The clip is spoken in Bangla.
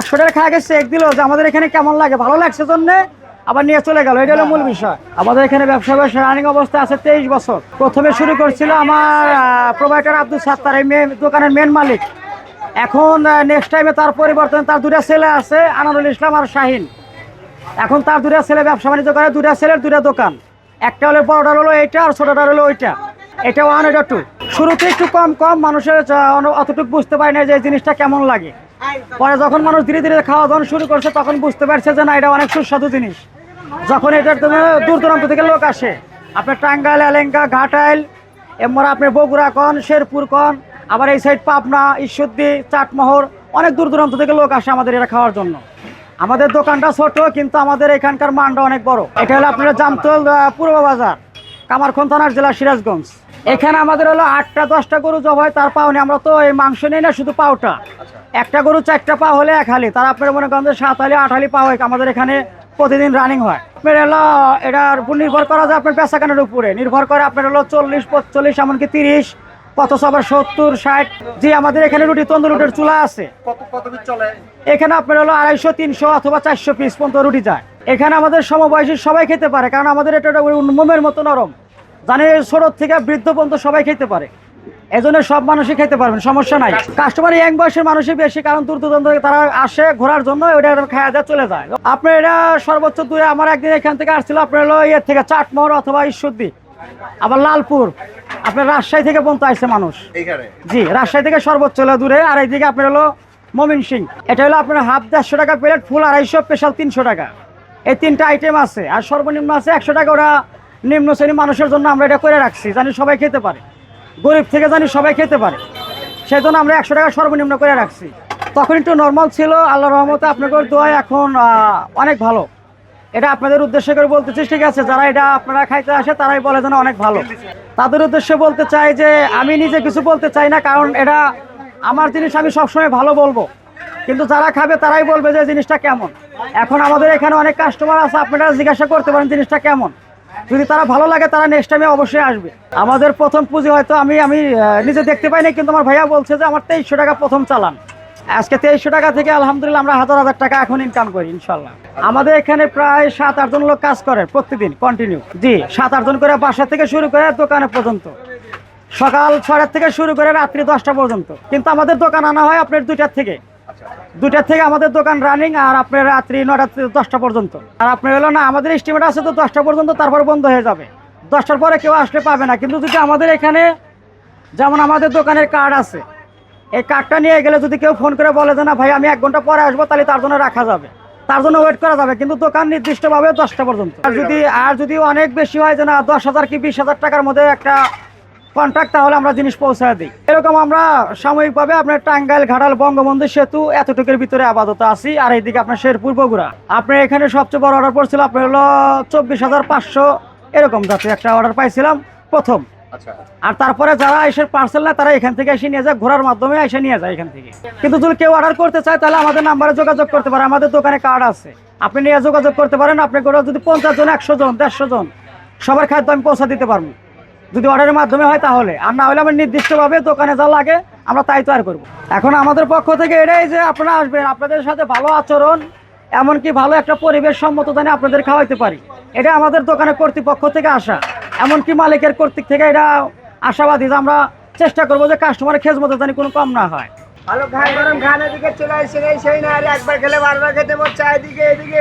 একশো টাকা গেছে এক দিল যে আমাদের এখানে কেমন লাগে, ভালো লাগছে জন্য আবার নিয়ে চলে গেল। এটা হলো মূল বিষয়। আমাদের এখানে ব্যবসা ব্যবসা রানিং অবস্থা আছে তেইশ বছর। প্রথমে শুরু করছিল আমার প্রোভাইডার আব্দুল সাত্তার এই দোকানের মেন মালিক। এখন নেক্সট টাইমে তার পরিবর্তনে তার দুটা ছেলে আছে, আনারুল ইসলাম আর শাহিন। এখন তার দুটা ছেলে ব্যবসা বাণিজ্য করে দুটা ছেলের দুটা দোকান। একটা হলো, বড়টা হলো এইটা আর ছোটটা হলো ওইটা। এটা ওয়ান এটা টু শুরুতে একটু কম কম মানুষের অতটুকু বুঝতে পারে না যে জিনিসটা কেমন লাগে। পরে যখন মানুষ ধীরে ধীরে খাওয়া দাওয়া শুরু করছে, তখন বুঝতে পারছে যে না, এটা অনেক সুস্বাদু জিনিস। যখন এটার জন্য দূর দূরান্ত থেকে লোক আসে, আপনার টাঙ্গাইল, এলেঙ্গা, ঘাটাইল এমরা আপনার বগুড়া কন, শেরপুর কন, আবার এই সাইড পাবনা, ঈশ্বরদী চাটমোহর অনেক দূর দূরান্ত থেকে লোক আসে আমাদের এটা খাওয়ার জন্য। আমাদের দোকানটা ছোট, কিন্তু আমাদের এখানকার মানটা অনেক বড়। এটা হলো আপনার জামতল পূর্ব বাজার, কামারখন থানার জেলা সিরাজগঞ্জ। এখানে আমাদের হলো আটটা, দশটা গরু জব হয়, তার পাও নেই আমরা তো এই মাংস নেই না, শুধু পাওটা। একটা গরু চারটা পা হলে এক হালি। তার আপনার মনে করেন যে সাত হালি আট হালি পা হয় আমাদের এখানে প্রতিদিন রানিং হয়। আপনার হলো এটার উপর নির্ভর করা যায় আপনার পেশাকানের উপরে। নির্ভর করে আপনার হলো চল্লিশ পঁচল্লিশ এমনকি তিরিশ কত আবার সত্তর ষাট যে আমাদের এখানে রুটি তন্দুর রুটির চুলা আছে। এখানে আপনার হলো আড়াইশো তিনশো অথবা চারশো পিস পর্যন্ত রুটি যায়। এখানে আমাদের সমবয়সী সবাই খেতে পারে কারণ আমাদের এটা মোমের মতো নরম। জানে ছোট থেকে বৃদ্ধ পর্যন্ত সবাই খেতে পারে। এই জন্য সব মানুষই খেতে পারবেন সমস্যা নাই। কাস্টমার ইয়াং বয়সের মানুষই বেশি কারণ দূর দূরান্ত থেকে তারা আসে ঘোরার জন্য ওইটা খাওয়া দাওয়া চলে যায়। আপনার এটা সর্বোচ্চ দূরে আমার একদিন এখান থেকে আসছিল আপনার হলো ইয়ের থেকে চাটমোহর অথবা ঈশ্বরদী আবার লালপুর। আপনার রাজশাহী থেকে পর্যন্ত আসছে মানুষ। জি রাজশাহী থেকে সর্বোচ্চ হলো দূরে আর এইদিকে আপনার হলো মমিন সিং। এটা হলো আপনার হাফ দেড়শো টাকা প্লেট ফুল আড়াইশো স্পেশাল তিনশো টাকা। এই তিনটা আইটেম আছে আর সর্বনিম্ন আছে একশো টাকা ওরা নিম্ন শ্রেণি মানুষের জন্য আমরা এটা করে রাখছি জানি সবাই খেতে পারে। গরিব থেকে জানি সবাই খেতে পারে। সেই জন্য আমরা একশো টাকা সর্বনিম্ন করে রাখছি। তখন একটু নর্মাল ছিল আল্লাহ রহমতে আপনাদের দোয়ায় এখন অনেক ভালো। এটা আপনাদের উদ্দেশ্য করে বলতেছি, ঠিক আছে, যারা এটা আপনারা খাইতে আসে, তারাই বলে যেন অনেক ভালো। তাদের উদ্দেশ্যে বলতে চাই যে, আমি নিজে কিছু বলতে চাই না, কারণ এটা আমার জিনিস আমি সবসময় ভালো বলব। কিন্তু যারা খাবে, তারাই বলবে যে, জিনিসটা কেমন। এখন আমাদের এখানে অনেক কাস্টমার আছে, আপনারা জিজ্ঞাসা করতে পারেন, জিনিসটা কেমন। যদি তারা ভালো লাগে, তারা নেক্সট টাইমে অবশ্যই আসবে। আমাদের প্রথম পুঁজি হয়তো আমি আমি নিজে দেখতে পাই না কিন্তু আমার ভাইয়া বলছে যে আমার তেইশশো টাকা প্রথম চালান। আজকে তেইশশো টাকা থেকে আলহামদুলিল্লাহ আমরা হাজার হাজার টাকা এখন ইনকাম করি, ইনশাল্লাহ। আমাদের এখানে প্রায় সাত, আটজন লোক কাজ করে প্রতিদিন কন্টিনিউ জি, সাত, আটজন করে বাসা থেকে শুরু করে দোকানে পর্যন্ত। সকাল ছয়টার থেকে শুরু করে রাত্রি দশটা পর্যন্ত। কিন্তু আমাদের দোকান আনা হয় আপনার দুইটার থেকে। দুইটার থেকে আমাদের দোকান রানিং আর আপনার রাত্রি থেকে দশটা পর্যন্ত। আর আপনার হলো না, আমাদের এস্টিমেট আছে তো দশটা পর্যন্ত তারপর বন্ধ হয়ে যাবে। দশটার পরে কেউ আসলে পাবে না। কিন্তু যদি আমাদের এখানে যেমন আমাদের দোকানের কার্ড আছে, এই কার্ডটা নিয়ে গেলে যদি কেউ ফোন করে বলে যে, না ভাই, আমি এক ঘণ্টা পরে আসব, তাহলে তার জন্য রাখা যাবে। তার জন্য ওয়েট করা যাবে। কিন্তু দোকান নির্দিষ্টভাবে দশটা পর্যন্ত। আর যদি আর যদি অনেক বেশি হয় যে, না, দশ হাজার কি বিশ হাজার টাকার মধ্যে একটা কন্ট্রাক্ট তাহলে আমরা জিনিস পৌঁছায় দিই। এরকম আমরা সাময়িকভাবে আপনার টাঙ্গাইল ঘাটাল বঙ্গবন্ধু সেতু এতটুকুর ভিতরে আপাতত আছি আর এইদিকে আপনার শেরপুর বগুড়া। আপনার এখানে সবচেয়ে বড় অর্ডার পড়ছিল আপনার হলো চব্বিশ হাজার পাঁচশো এরকম জাতীয় একটা অর্ডার পাইছিলাম প্রথম। আচ্ছা। আর তারপরে যারা এসে পার্সেল না তারা এখান থেকে এসে নিয়ে যায় ঘোরার মাধ্যমে এসে নিয়ে যায় এখান থেকে। কিন্তু যদি কেউ অর্ডার করতে চায় তাহলে আমাদের নাম্বারে যোগাযোগ করতে পারে আমাদের দোকানে কার্ড আছে। আপনি নিয়ে যোগাযোগ করতে পারেন আপনি যদি পঞ্চাশ জন একশো জন দেড়শো জন সবার খাদ্য আমি পৌঁছা দিতে পারব। যদি অর্ডারের মাধ্যমে হয় তাহলে। আর না হলে আমরা নির্দিষ্টভাবে দোকানে যা লাগে, আমরা তাই তৈরি করব। এখন আমাদের পক্ষ থেকে এটাই যে আপনারা আসবেন, আপনাদের সাথে ভালো আচরণ, এমনকি ভালো একটা পরিবেশ সম্মত জানি আপনাদের খাওয়াইতে পারি। এটা আমাদের দোকানের কর্তৃপক্ষ থেকে আসা। এমনকি মালিকের কর্তৃক থেকে এটা আশাবাদী যে আমরা চেষ্টা করব যে কাস্টমারের খেজমতো জানি কোনো কম না হয়। ভালো খাই গরম খান এদিকে চলে এই সেই না একবার খেলে বারবার খেতে চায়, এদিকে এদিকে